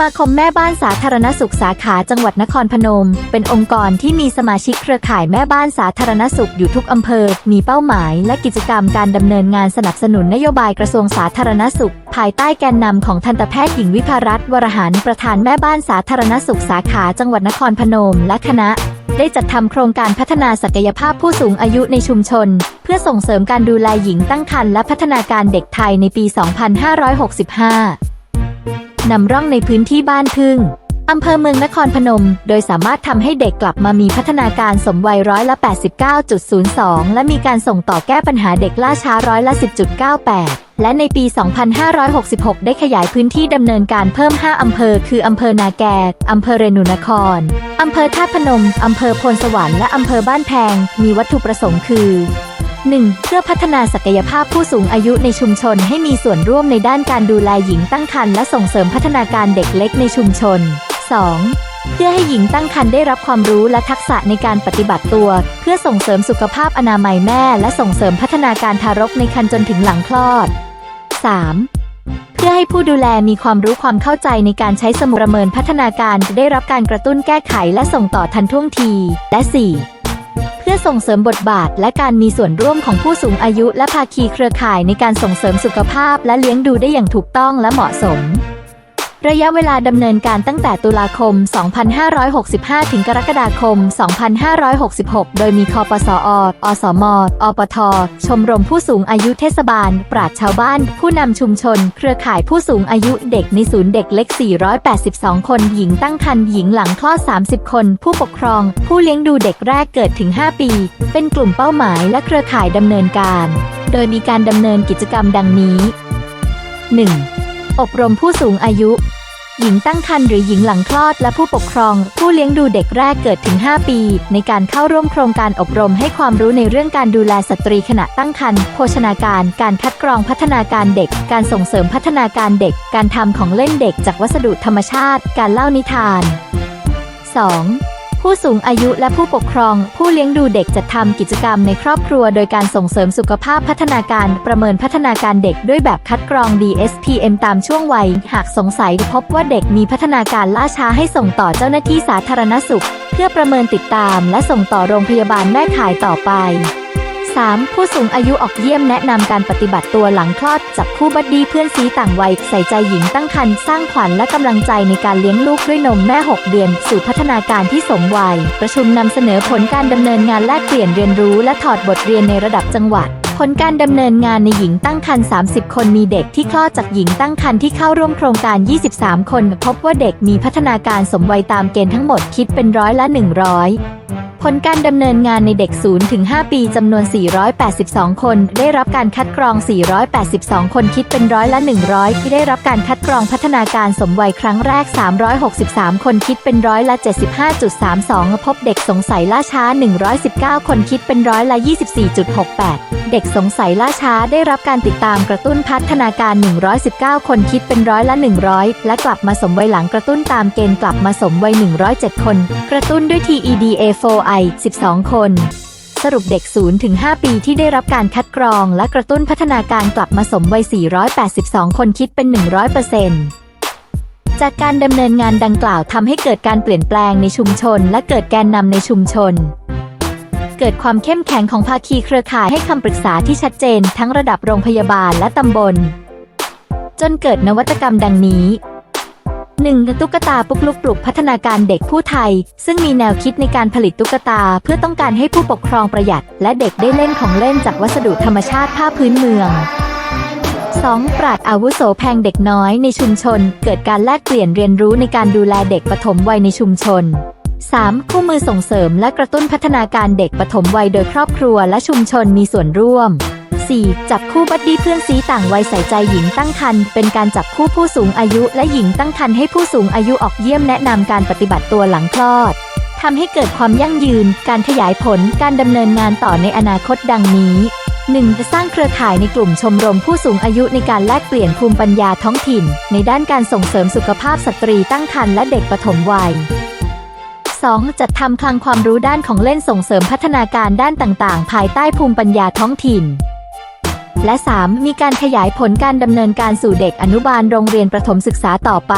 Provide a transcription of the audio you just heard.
มาคมแม่บ้านสาธารณสุขสาขาจังหวัดนครพนม เป็นองค์กรที่มีสมาชิกเครือข่ายแม่บ้านสาธารณสุขอยู่ทุกอำเภอ มีเป้าหมาย และกิจกรรมการดำเนินงานสนับสนุนนโยบายกระทรวงสาธารณสุข ภายใต้แกนนำของทันตแพทย์หญิงวิภารัตน์วรหารประธานแม่บ้านสาธารณสุขสาขาจังหวัดนครพนม และคณะได้จัดทำโครงการพัฒนาศักยภาพผู้สูงอายุในชุมชน เพื่อส่งเสริมการดูแลหญิงตั้งครรภ์และพัฒนาการเด็กไทยในปี 2565 นำร่องในพื้นที่บ้านพึ่งอำเภอเมืองนครพนม โดยสามารถทำให้เด็กกลับมามีพัฒนาการสมวัยร้อยละ 89.02 และมีการส่งต่อแก้ปัญหาเด็กล่าช้าร้อยละ 10.98 และในปี 2566 ได้ขยายพื้นที่ดำเนินการเพิ่ม 5 อำเภอ คืออำเภอนาแกอำเภอเรนูนคร อำเภอท่าตุพนม อำเภอพลสวรรค์ และอำเภอบ้านแพง มีวัตถุประสงค์คือ 1. เพื่อพัฒนาศักยภาพผู้สูงอายุในชุมชนให้มีส่วนร่วมในด้านการดูแลหญิงตั้งครรภ์และส่งเสริมพัฒนาการเด็กเล็กในชุมชน 2. เพื่อให้หญิงตั้งครรภ์ได้รับความรู้และทักษะในการปฏิบัติตัว เพื่อส่งเสริมสุขภาพอนามัยแม่ และส่งเสริมพัฒนาการทารกในครรภ์จนถึงหลังคลอด 3. เพื่อให้ผู้ดูแลมีความรู้ความเข้าใจในการใช้สมุดประเมินพัฒนาการได้รับการกระตุ้นแก้ไขและส่งต่อทันท่วงที และ 4. เพื่อส่งเสริมบทบาทและการมีส่วนร่วมของผู้สูงอายุและภาคีเครือข่ายในการส่งเสริมสุขภาพและเลี้ยงดูได้อย่างถูกต้องและเหมาะสม ระยะเวลาดำเนินการตั้งแต่ตุลาคม 2565 ถึงกรกฎาคม 2566 โดยมีคอปสออสม อปท ชมรมผู้สูงอายุเทศบาล ปราชชาวบ้าน ผู้นำชุมชน เครือข่ายผู้สูงอายุเด็กในศูนย์เด็กเล็ก 482 คน หญิงตั้งครรภ์หญิงหลังคลอด 30 คน ผู้ปกครอง ผู้เลี้ยงดูเด็กแรกเกิดถึง 5 ปี เป็นกลุ่มเป้าหมายและเครือข่ายดำเนินการ โดยมีการดำเนินกิจกรรมดังนี้ 1. อบรมผู้สูงอายุ หญิงตั้งครรภ์หรือหญิงหลังคลอดและผู้ปกครอง ผู้เลี้ยงดูเด็กแรกเกิดถึง 5 ปี ในการเข้าร่วมโครงการอบรมให้ความรู้ในเรื่องการดูแลสตรีขณะตั้งครรภ์โภชนาการ การคัดกรองพัฒนาการเด็ก การส่งเสริมพัฒนาการเด็ก การทำของเล่นเด็กจากวัสดุธรรมชาติ การเล่านิทาน 2. ผู้สูงอายุและผู้ปกครอง ผู้เลี้ยงดูเด็กจัดทำกิจกรรมในครอบครัว โดยการส่งเสริมสุขภาพพัฒนาการประเมินพัฒนาการเด็กด้วยแบบคัดกรอง DSPM ตามช่วงวัย หากสงสัยพบว่าเด็กมีพัฒนาการล่าช้าให้ส่งต่อเจ้าหน้าที่สาธารณสุข เพื่อประเมินติดตาม และส่งต่อโรงพยาบาลแม่ข่ายต่อไป 3. ผู้สูงอายุออกเยี่ยมแนะนำการปฏิบัติตัวหลังคลอดจับคู่บัดดี้เพื่อนซีต่างวัย ใส่ใจหญิงตั้งครรภ์สร้างขวัญและกำลังใจในการเลี้ยงลูกด้วยนมแม่ 6 เดือน สู่พัฒนาการที่สมวัย ประชุมนำเสนอผลการดำเนินงานแลกเปลี่ยนเรียนรู้และถอดบทเรียนในระดับจังหวัดผลการดำเนินงานในหญิงตั้งครรภ์ 30 คนมีเด็กที่คลอดจากหญิงตั้งครรภ์ที่เข้าร่วมโครงการ 23 คน พบว่าเด็กมีพัฒนาการสมวัยตามเกณฑ์ทั้งหมดคิดเป็นร้อยละ 100 ผลการดำเนินงานในเด็ก0ถึง5ปีจำนวน 482 คน ได้รับการคัดกรอง 482 คนคิดเป็นร้อยละ 100 ที่ได้รับการคัดกรองพัฒนาการสมวัยครั้งแรก 363 คนคิดเป็นร้อยละ 75.32 พบเด็กสงสัยล่าช้า 119 คนคิดเป็นร้อยละ 24.68 เด็กสงสัยล่าช้าได้รับการติดตามกระตุ้นพัฒนาการ 119 คนคิดเป็นร้อยละ 100 และกลับมาสมวัยหลังกระตุ้นตามเกณฑ์กลับมาสมวัย 107 คน กระตุ้นด้วย TEDA4 I 12 คน สรุปเด็ก0ถึง5ปีที่ได้รับการคัดกรองและกระตุ้นพัฒนาการกลับมาสมวัย 482 คนคิดเป็น 100%จากการดำเนินงานดังกล่าวทำให้เกิดการเปลี่ยนแปลงในชุมชน และเกิดแกนนำในชุมชน เกิดความเข้มแข็งของภาคีเครือข่ายให้คำปรึกษาที่ชัดเจน ทั้งระดับโรงพยาบาลและตำบล จนเกิดนวัตกรรมดังนี้ 1. ตุ๊กตาปุกลุกปลุกพัฒนาการเด็กผู้ไทย ซึ่งมีแนวคิดในการผลิตตุ๊กตา เพื่อต้องการให้ผู้ปกครองประหยัด และเด็กได้เล่นของเล่นจากวัสดุธรรมชาติผ้าพื้นเมือง 2. ปราดอาวุโสแพงเด็กน้อยในชุมชน เกิดการแลกเปลี่ยนเรียนรู้ในการดูแลเด็กปฐมวัยในชุมชน 3. คู่มือส่งเสริมและกระตุ้นพัฒนาการเด็กปฐมวัยโดยครอบครัวและชุมชนมีส่วนร่วม 4. จับคู่บัดดี้เพื่อนซีต่างวัยใส่ใจหญิงตั้งครรภ์เป็นการจับคู่ผู้สูงอายุและหญิงตั้งครรภ์ให้ผู้สูงอายุออกเยี่ยมแนะนำการปฏิบัติตัวหลังคลอดทำให้เกิดความยั่งยืน การขยายผล การดำเนินงานต่อในอนาคตดังนี้ 1. สร้างเครือข่ายในกลุ่มชมรมผู้สูงอายุในการแลกเปลี่ยนภูมิปัญญาท้องถิ่น ในด้านการส่งเสริมสุขภาพสตรีตั้งครรภ์และเด็กปฐมวัย 2. จัดทำคลังความรู้ด้านของเล่นส่งเสริมพัฒนาการด้านต่างๆ ภายใต้ภูมิปัญญาท้องถิ่น และ 3. มีการขยายผลการดำเนินการสู่เด็กอนุบาลโรงเรียนประถมศึกษาต่อไป